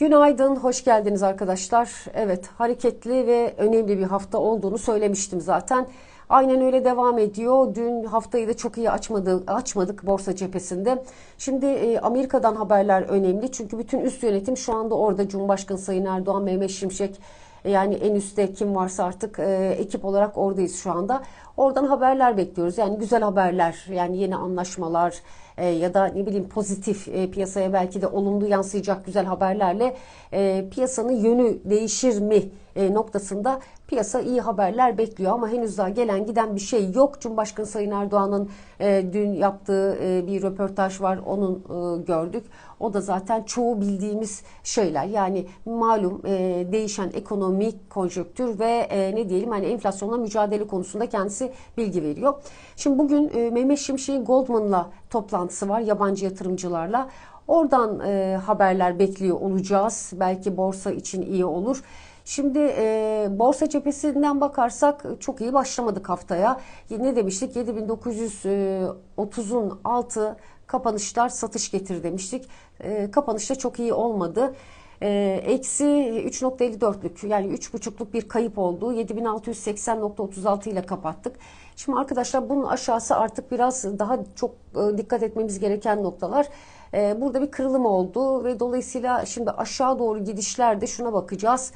Günaydın, hoş geldiniz arkadaşlar. Evet, hareketli ve önemli bir hafta olduğunu söylemiştim zaten. Aynen öyle devam ediyor. Dün haftayı da çok iyi açmadık, açmadık borsa cephesinde. Şimdi e, Amerika'dan haberler önemli. Çünkü bütün üst yönetim şu anda orada. Cumhurbaşkanı Sayın Erdoğan, Mehmet Şimşek, yani en üstte kim varsa artık e, ekip olarak oradayız şu anda. Oradan haberler bekliyoruz. Yani güzel haberler, yani yeni anlaşmalar e, ya da ne bileyim pozitif e, piyasaya belki de olumlu yansıyacak güzel haberlerle e, piyasanın yönü değişir mi e, noktasında piyasa iyi haberler bekliyor ama henüz daha gelen giden bir şey yok. Cumhurbaşkanı Sayın Erdoğan'ın e, dün yaptığı e, bir röportaj var. Onun gördük. O da zaten çoğu bildiğimiz şeyler. Yani malum değişen ekonomik konjöktür ve ne diyelim hani enflasyonla mücadele konusunda kendisi bilgi veriyor. Şimdi bugün Mehmet Şimşek'in Goldman'la toplantısı var yabancı yatırımcılarla. Oradan e, haberler bekliyor olacağız. Belki borsa için iyi olur. Şimdi e, borsa cephesinden bakarsak çok iyi başlamadık haftaya. Ne demiştik? 7930'un altı kapanışlar satış getir demiştik. E, kapanışta çok iyi olmadı. E, eksi 3.54'lük yani 3.5'luk bir kayıp oldu. 7680.36 ile kapattık. Şimdi arkadaşlar bunun aşağısı artık biraz daha çok e, dikkat etmemiz gereken noktalar. E, burada bir kırılım oldu ve dolayısıyla şimdi aşağı doğru gidişlerde şuna bakacağız.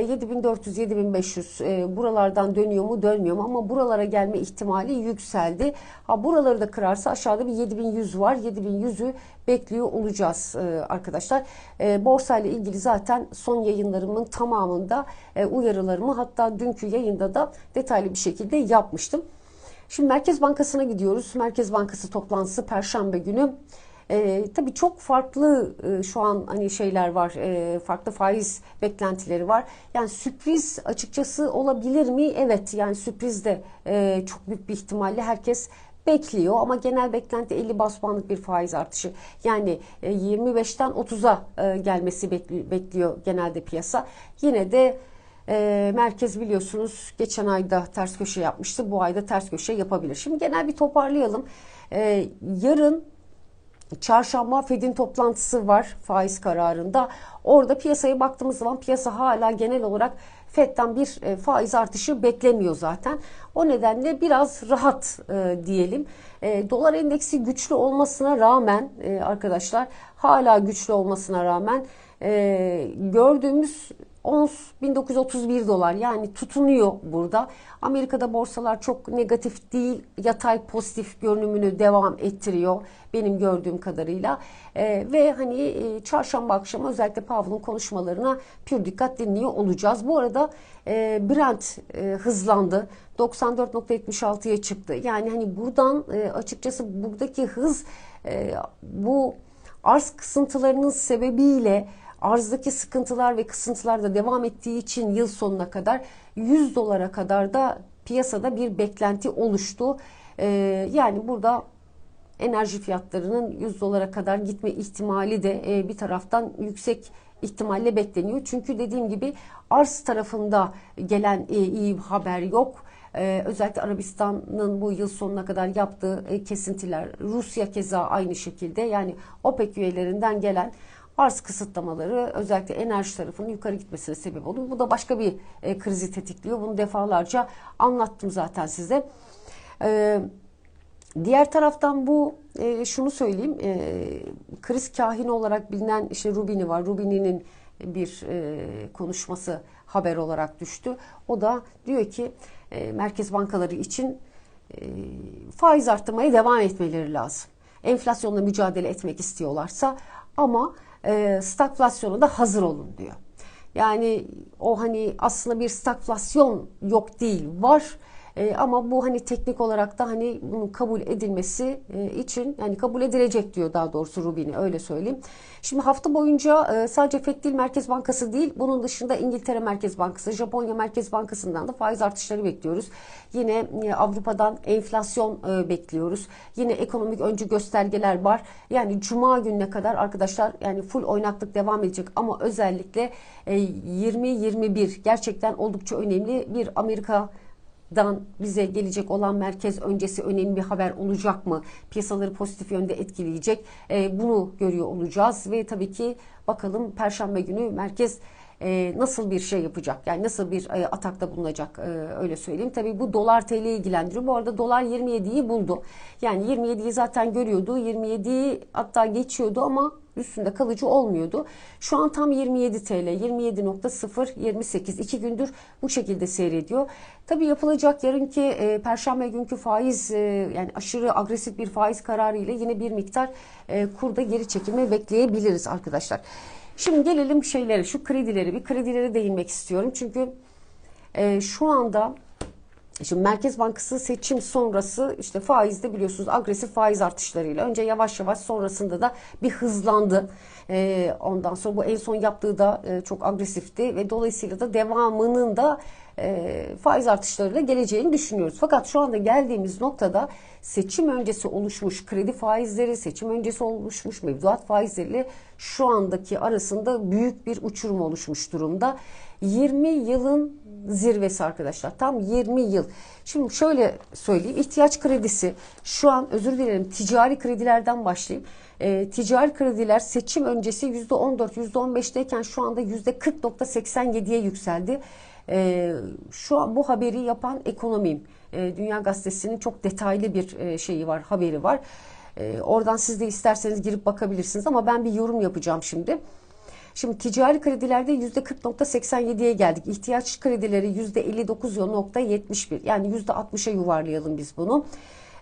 7400 e, 7500 e, buralardan dönüyor mu dönmüyor mu ama buralara gelme ihtimali yükseldi. Ha buraları da kırarsa aşağıda bir 7100 var. 7100'ü bekliyor olacağız e, arkadaşlar. Borsa ile ilgili zaten son yayınlarımın tamamında uyarılarımı hatta dünkü yayında da detaylı bir şekilde yapmıştım. Şimdi Merkez Bankası'na gidiyoruz. Merkez Bankası toplantısı Perşembe günü. E, tabii çok farklı e, şu an hani şeyler var, e, farklı faiz beklentileri var. Yani sürpriz açıkçası olabilir mi? Evet, yani sürpriz de e, çok büyük bir ihtimalle herkes bekliyor ama genel beklenti 50 bas puanlık bir faiz artışı. Yani 25'ten 30'a gelmesi bekliyor genelde piyasa. Yine de e, merkez biliyorsunuz geçen ayda ters köşe yapmıştı. Bu ayda ters köşe yapabilir. Şimdi genel bir toparlayalım. E, yarın Çarşamba Fed'in toplantısı var faiz kararında. Orada piyasaya baktığımız zaman piyasa hala genel olarak Fed'den bir e, faiz artışı beklemiyor zaten. O nedenle biraz rahat e, diyelim. E, dolar endeksi güçlü olmasına rağmen e, arkadaşlar hala güçlü olmasına rağmen e, gördüğümüz Ons 1931 dolar yani tutunuyor burada. Amerika'da borsalar çok negatif değil, yatay pozitif görünümünü devam ettiriyor benim gördüğüm kadarıyla. E, ve hani e, çarşamba akşamı özellikle Powell'ın konuşmalarına pür dikkat dinliyor olacağız. Bu arada e, Brent e, hızlandı. 94.76'ya çıktı. Yani hani buradan e, açıkçası buradaki hız e, bu arz kısıntılarının sebebiyle arzdaki sıkıntılar ve kısıntılar da devam ettiği için yıl sonuna kadar 100 dolara kadar da piyasada bir beklenti oluştu. Ee, yani burada enerji fiyatlarının 100 dolara kadar gitme ihtimali de e, bir taraftan yüksek ihtimalle bekleniyor. Çünkü dediğim gibi arz tarafında gelen e, iyi haber yok. Ee, özellikle Arabistan'ın bu yıl sonuna kadar yaptığı e, kesintiler, Rusya keza aynı şekilde yani OPEC üyelerinden gelen arz kısıtlamaları özellikle enerji tarafının yukarı gitmesine sebep oluyor. Bu da başka bir e, krizi tetikliyor. Bunu defalarca anlattım zaten size. E, diğer taraftan bu e, şunu söyleyeyim. E, kriz kahini olarak bilinen işte Rubini var. Rubini'nin bir e, konuşması haber olarak düştü. O da diyor ki e, merkez bankaları için e, faiz arttırmaya devam etmeleri lazım. Enflasyonla mücadele etmek istiyorlarsa ama e, stagflasyona da hazır olun diyor. Yani o hani aslında bir stagflasyon yok değil var e, ama bu hani teknik olarak da hani bunun kabul edilmesi e, için yani kabul edilecek diyor daha doğrusu Rubini öyle söyleyeyim. Şimdi hafta boyunca e, sadece FED değil Merkez Bankası değil bunun dışında İngiltere Merkez Bankası, Japonya Merkez Bankası'ndan da faiz artışları bekliyoruz. Yine e, Avrupa'dan enflasyon e, bekliyoruz. Yine ekonomik öncü göstergeler var. Yani cuma gününe kadar arkadaşlar yani full oynaklık devam edecek ama özellikle e, 20-21 gerçekten oldukça önemli bir Amerika dan bize gelecek olan merkez öncesi önemli bir haber olacak mı? Piyasaları pozitif yönde etkileyecek. E, bunu görüyor olacağız ve tabii ki bakalım Perşembe günü merkez e, nasıl bir şey yapacak? Yani nasıl bir e, atakta bulunacak? E, öyle söyleyeyim. Tabii bu dolar TL ilgilendiriyor. Bu arada dolar 27'yi buldu. Yani 27'yi zaten görüyordu. 27'yi hatta geçiyordu ama üstünde kalıcı olmuyordu. Şu an tam 27 TL, 27.0, 28 iki gündür bu şekilde seyrediyor. Tabii yapılacak yarınki e, perşembe günkü faiz e, yani aşırı agresif bir faiz kararı ile yine bir miktar e, kurda geri çekilme bekleyebiliriz arkadaşlar. Şimdi gelelim şeylere, şu kredileri, bir kredilere değinmek istiyorum. Çünkü e, şu anda Şimdi Merkez Bankası seçim sonrası işte faizde biliyorsunuz agresif faiz artışlarıyla önce yavaş yavaş sonrasında da bir hızlandı. Ee, ondan sonra bu en son yaptığı da e, çok agresifti ve dolayısıyla da devamının da e, faiz artışlarıyla geleceğini düşünüyoruz. Fakat şu anda geldiğimiz noktada seçim öncesi oluşmuş kredi faizleri, seçim öncesi oluşmuş mevduat faizleriyle şu andaki arasında büyük bir uçurum oluşmuş durumda. 20 yılın zirvesi arkadaşlar. Tam 20 yıl. Şimdi şöyle söyleyeyim. ihtiyaç kredisi şu an özür dilerim ticari kredilerden başlayayım. E, ticari krediler seçim öncesi %14, %15'teyken şu anda %40.87'ye yükseldi. E, şu an bu haberi yapan ekonomim. E, Dünya Gazetesi'nin çok detaylı bir e, şeyi var, haberi var. E, oradan siz de isterseniz girip bakabilirsiniz ama ben bir yorum yapacağım şimdi. Şimdi ticari kredilerde %40.87'ye geldik. İhtiyaç kredileri %59.71 yani %60'a yuvarlayalım biz bunu.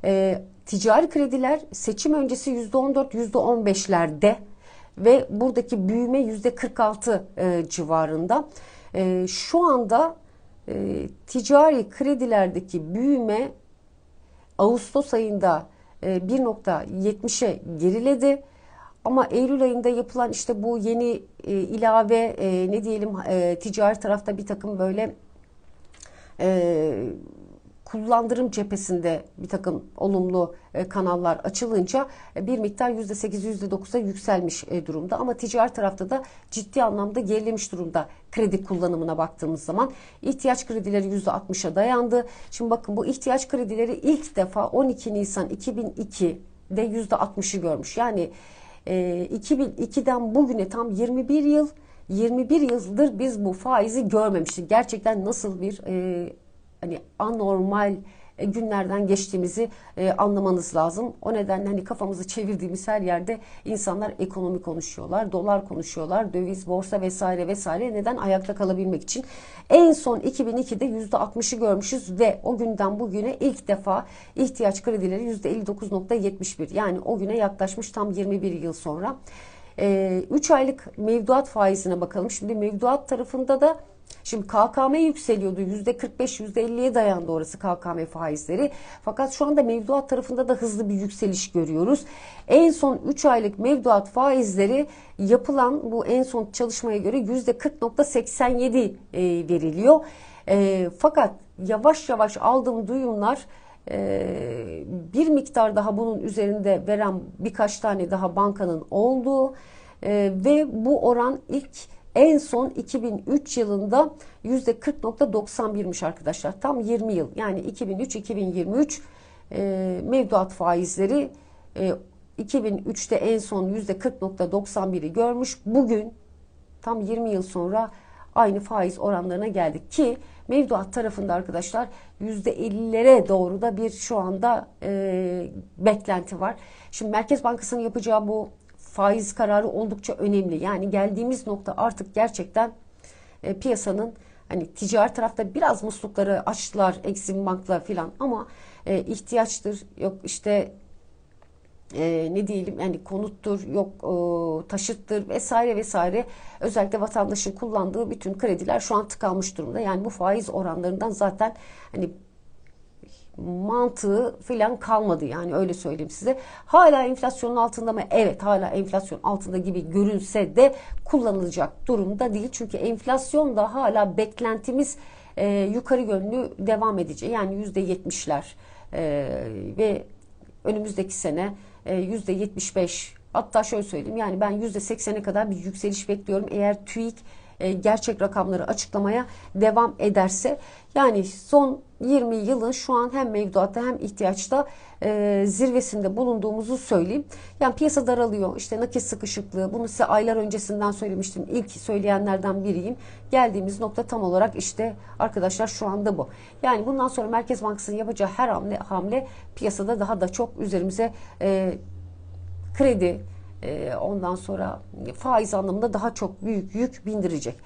E, ticari krediler seçim öncesi %14 %15'lerde ve buradaki büyüme %46 e, civarında. E, şu anda e, ticari kredilerdeki büyüme Ağustos ayında e, 1.70'e geriledi. Ama Eylül ayında yapılan işte bu yeni e, ilave e, ne diyelim e, ticari tarafta bir takım böyle e, kullandırım cephesinde bir takım olumlu e, kanallar açılınca e, bir miktar %8 %9'a yükselmiş e, durumda. Ama ticari tarafta da ciddi anlamda gerilemiş durumda kredi kullanımına baktığımız zaman. ihtiyaç kredileri %60'a dayandı. Şimdi bakın bu ihtiyaç kredileri ilk defa 12 Nisan 2002'de %60'ı görmüş. Yani e, 2002'den bugüne tam 21 yıl 21 yıldır biz bu faizi görmemiştik. Gerçekten nasıl bir e, hani anormal günlerden geçtiğimizi e, anlamanız lazım. O nedenle hani kafamızı çevirdiğimiz her yerde insanlar ekonomi konuşuyorlar, dolar konuşuyorlar, döviz, borsa vesaire vesaire. Neden? Ayakta kalabilmek için. En son 2002'de %60'ı görmüşüz ve o günden bugüne ilk defa ihtiyaç kredileri %59.71 yani o güne yaklaşmış tam 21 yıl sonra. 3 e, aylık mevduat faizine bakalım. Şimdi mevduat tarafında da Şimdi KKM yükseliyordu. yüzde 45, %50'ye dayandı orası KKM faizleri. Fakat şu anda mevduat tarafında da hızlı bir yükseliş görüyoruz. En son 3 aylık mevduat faizleri yapılan bu en son çalışmaya göre yüzde 40.87 e, veriliyor. E, fakat yavaş yavaş aldığım duyumlar e, bir miktar daha bunun üzerinde veren birkaç tane daha bankanın olduğu ve bu oran ilk en son 2003 yılında %40.91'miş arkadaşlar. Tam 20 yıl yani 2003-2023 e, mevduat faizleri e, 2003'te en son %40.91'i görmüş. Bugün tam 20 yıl sonra aynı faiz oranlarına geldik ki mevduat tarafında arkadaşlar %50'lere doğru da bir şu anda e, beklenti var. Şimdi Merkez Bankası'nın yapacağı bu faiz kararı oldukça önemli. Yani geldiğimiz nokta artık gerçekten e, piyasanın hani ticari tarafta biraz muslukları açtılar Exim Bank'la filan ama e, ihtiyaçtır yok işte e, ne diyelim yani konuttur yok e, taşıttır vesaire vesaire özellikle vatandaşın kullandığı bütün krediler şu an tıkanmış durumda. Yani bu faiz oranlarından zaten hani mantığı filan kalmadı yani öyle söyleyeyim size. Hala enflasyonun altında mı? Evet hala enflasyon altında gibi görünse de kullanılacak durumda değil. Çünkü enflasyon da hala beklentimiz e, yukarı yönlü devam edecek. Yani yüzde yetmişler e, ve önümüzdeki sene e, yüzde yetmiş beş hatta şöyle söyleyeyim yani ben yüzde seksene kadar bir yükseliş bekliyorum. Eğer TÜİK e, gerçek rakamları açıklamaya devam ederse yani son 20 yılın şu an hem mevduatta hem ihtiyaçta e, zirvesinde bulunduğumuzu söyleyeyim. Yani piyasa daralıyor. İşte nakit sıkışıklığı. Bunu size aylar öncesinden söylemiştim. İlk söyleyenlerden biriyim. Geldiğimiz nokta tam olarak işte arkadaşlar şu anda bu. Yani bundan sonra Merkez Bankası'nın yapacağı her hamle, hamle piyasada daha da çok üzerimize e, kredi, e, ondan sonra faiz anlamında daha çok büyük yük bindirecek.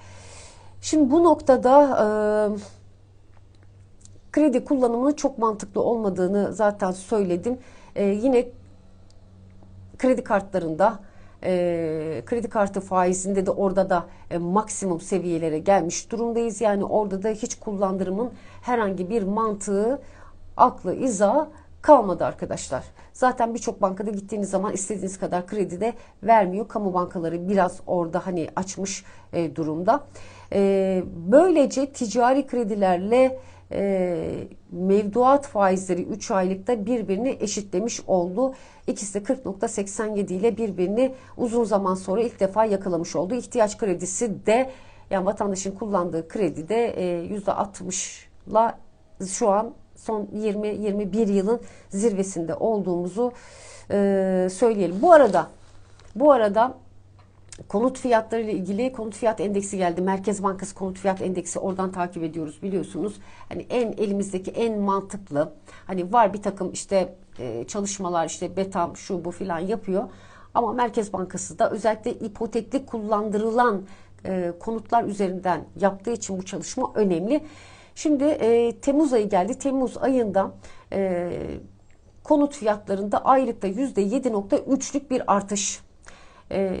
Şimdi bu noktada kredi kullanımının çok mantıklı olmadığını zaten söyledim. E, yine kredi kartlarında kredi kartı faizinde de orada da e, maksimum seviyelere gelmiş durumdayız. Yani orada da hiç kullandırımın herhangi bir mantığı, aklı, izahı kalmadı arkadaşlar. Zaten birçok bankada gittiğiniz zaman istediğiniz kadar kredi de vermiyor. Kamu bankaları biraz orada hani açmış e, durumda. E, böylece ticari kredilerle e, mevduat faizleri 3 aylıkta birbirini eşitlemiş oldu. İkisi de 40.87 ile birbirini uzun zaman sonra ilk defa yakalamış oldu. İhtiyaç kredisi de yani vatandaşın kullandığı kredi de e, %60'la şu an son 20-21 yılın zirvesinde olduğumuzu e, söyleyelim. Bu arada bu arada konut fiyatları ile ilgili konut fiyat endeksi geldi. Merkez Bankası konut fiyat endeksi oradan takip ediyoruz biliyorsunuz. Hani en elimizdeki en mantıklı hani var bir takım işte e, çalışmalar işte betam şu bu filan yapıyor. Ama Merkez Bankası da özellikle ipotekli kullandırılan e, konutlar üzerinden yaptığı için bu çalışma önemli. Şimdi e, Temmuz ayı geldi. Temmuz ayında e, konut fiyatlarında aylıkta %7.3'lük bir artış e,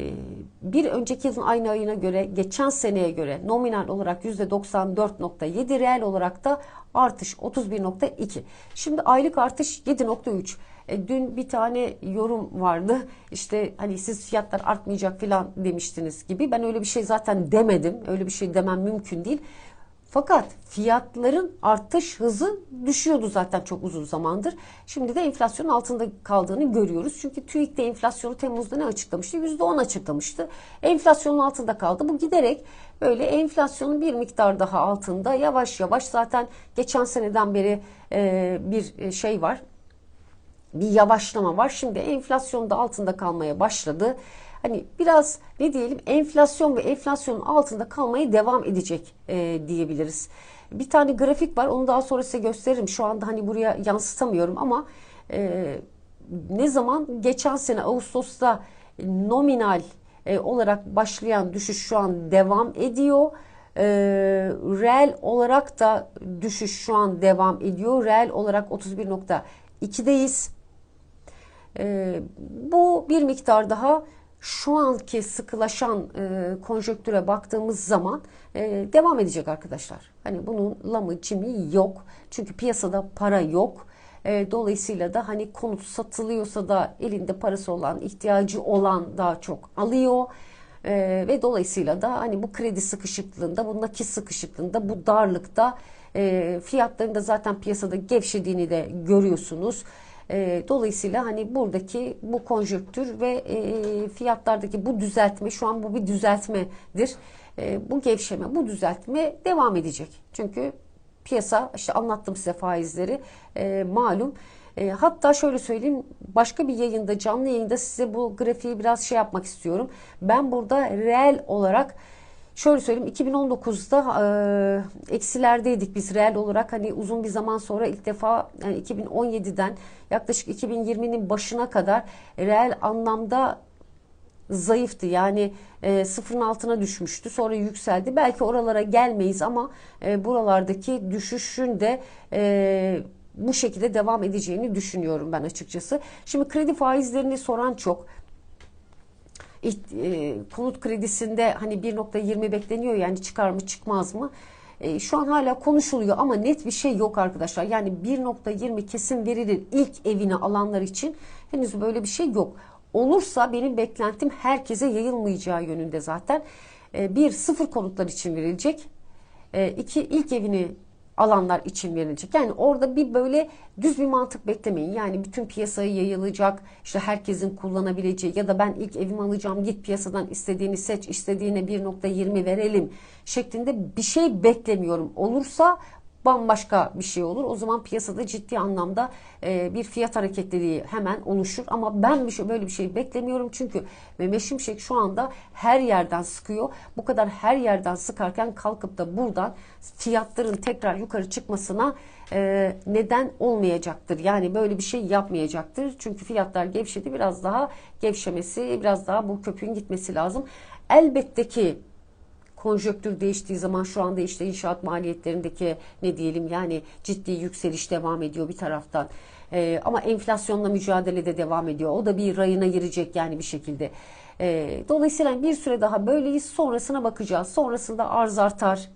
bir önceki yılın aynı ayına göre geçen seneye göre nominal olarak %94.7 reel olarak da artış 31.2. Şimdi aylık artış 7.3. E, dün bir tane yorum vardı. İşte hani siz fiyatlar artmayacak falan demiştiniz gibi. Ben öyle bir şey zaten demedim. Öyle bir şey demem mümkün değil. Fakat fiyatların artış hızı düşüyordu zaten çok uzun zamandır. Şimdi de enflasyonun altında kaldığını görüyoruz. Çünkü TÜİK de enflasyonu Temmuz'da ne açıklamıştı? %10 açıklamıştı. Enflasyonun altında kaldı. Bu giderek böyle enflasyonun bir miktar daha altında yavaş yavaş zaten geçen seneden beri e, bir şey var. Bir yavaşlama var. Şimdi enflasyon da altında kalmaya başladı hani biraz ne diyelim enflasyon ve enflasyonun altında kalmaya devam edecek e, diyebiliriz. Bir tane grafik var onu daha sonra size gösteririm. Şu anda hani buraya yansıtamıyorum ama e, ne zaman geçen sene Ağustos'ta nominal e, olarak başlayan düşüş şu an devam ediyor. E, reel olarak da düşüş şu an devam ediyor. Reel olarak 31.2'deyiz. E, bu bir miktar daha şu anki sıkılaşan e, konjöktüre baktığımız zaman e, devam edecek arkadaşlar. Hani bunun lamı cimi yok. Çünkü piyasada para yok. E, dolayısıyla da hani konut satılıyorsa da elinde parası olan, ihtiyacı olan daha çok alıyor. E, ve dolayısıyla da hani bu kredi sıkışıklığında, bu nakit sıkışıklığında, bu darlıkta e, fiyatların da zaten piyasada gevşediğini de görüyorsunuz. E, dolayısıyla hani buradaki bu konjöktür ve e, fiyatlardaki bu düzeltme şu an bu bir düzeltmedir. E, bu gevşeme, bu düzeltme devam edecek. Çünkü piyasa işte anlattım size faizleri e, malum. E, hatta şöyle söyleyeyim başka bir yayında canlı yayında size bu grafiği biraz şey yapmak istiyorum. Ben burada reel olarak Şöyle söyleyeyim 2019'da e, eksilerdeydik biz reel olarak hani uzun bir zaman sonra ilk defa yani 2017'den yaklaşık 2020'nin başına kadar reel anlamda zayıftı. Yani e, sıfırın altına düşmüştü. Sonra yükseldi. Belki oralara gelmeyiz ama e, buralardaki düşüşün de e, bu şekilde devam edeceğini düşünüyorum ben açıkçası. Şimdi kredi faizlerini soran çok konut kredisinde hani 1.20 bekleniyor yani çıkar mı çıkmaz mı? E, şu an hala konuşuluyor ama net bir şey yok arkadaşlar. Yani 1.20 kesin verilir ilk evini alanlar için henüz böyle bir şey yok. Olursa benim beklentim herkese yayılmayacağı yönünde zaten. E, bir sıfır konutlar için verilecek. E, iki ilk evini alanlar için verilecek. Yani orada bir böyle düz bir mantık beklemeyin. Yani bütün piyasaya yayılacak, işte herkesin kullanabileceği ya da ben ilk evimi alacağım git piyasadan istediğini seç, istediğine 1.20 verelim şeklinde bir şey beklemiyorum. Olursa bambaşka bir şey olur. O zaman piyasada ciddi anlamda e, bir fiyat hareketliliği hemen oluşur. Ama ben bir şey böyle bir şey beklemiyorum. Çünkü Mehmet Şimşek şu anda her yerden sıkıyor. Bu kadar her yerden sıkarken kalkıp da buradan fiyatların tekrar yukarı çıkmasına e, neden olmayacaktır. Yani böyle bir şey yapmayacaktır. Çünkü fiyatlar gevşedi. Biraz daha gevşemesi, biraz daha bu köpüğün gitmesi lazım. Elbette ki konjöktür değiştiği zaman şu anda işte inşaat maliyetlerindeki ne diyelim yani ciddi yükseliş devam ediyor bir taraftan. Ee, ama enflasyonla mücadele de devam ediyor. O da bir rayına girecek yani bir şekilde. Ee, dolayısıyla bir süre daha böyleyiz. Sonrasına bakacağız. Sonrasında arz artar,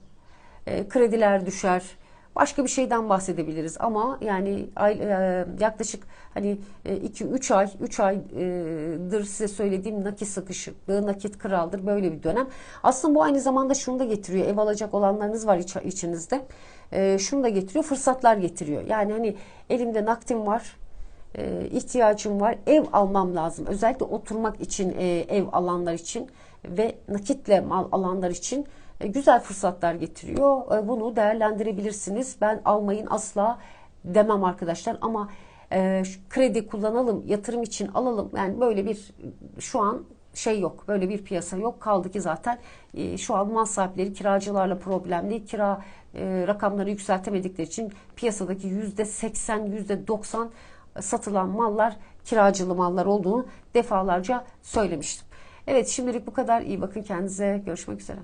e, krediler düşer. Başka bir şeyden bahsedebiliriz ama yani e, yaklaşık hani 2-3 ay 3 aydır size söylediğim nakit sıkışıklığı, nakit kraldır böyle bir dönem. Aslında bu aynı zamanda şunu da getiriyor. Ev alacak olanlarınız var iç, içinizde. E, şunu da getiriyor. Fırsatlar getiriyor. Yani hani elimde nakdim var e, ihtiyacım var. Ev almam lazım. Özellikle oturmak için e, ev alanlar için ve nakitle mal alanlar için e, güzel fırsatlar getiriyor. E, bunu değerlendirebilirsiniz. Ben almayın asla demem arkadaşlar ama e, kredi kullanalım, yatırım için alalım. Yani böyle bir şu an şey yok. Böyle bir piyasa yok. Kaldı ki zaten şu an mal sahipleri kiracılarla problemli. Kira rakamları yükseltemedikleri için piyasadaki yüzde seksen, yüzde doksan satılan mallar kiracılı mallar olduğunu defalarca söylemiştim. Evet şimdilik bu kadar. İyi bakın kendinize. Görüşmek üzere.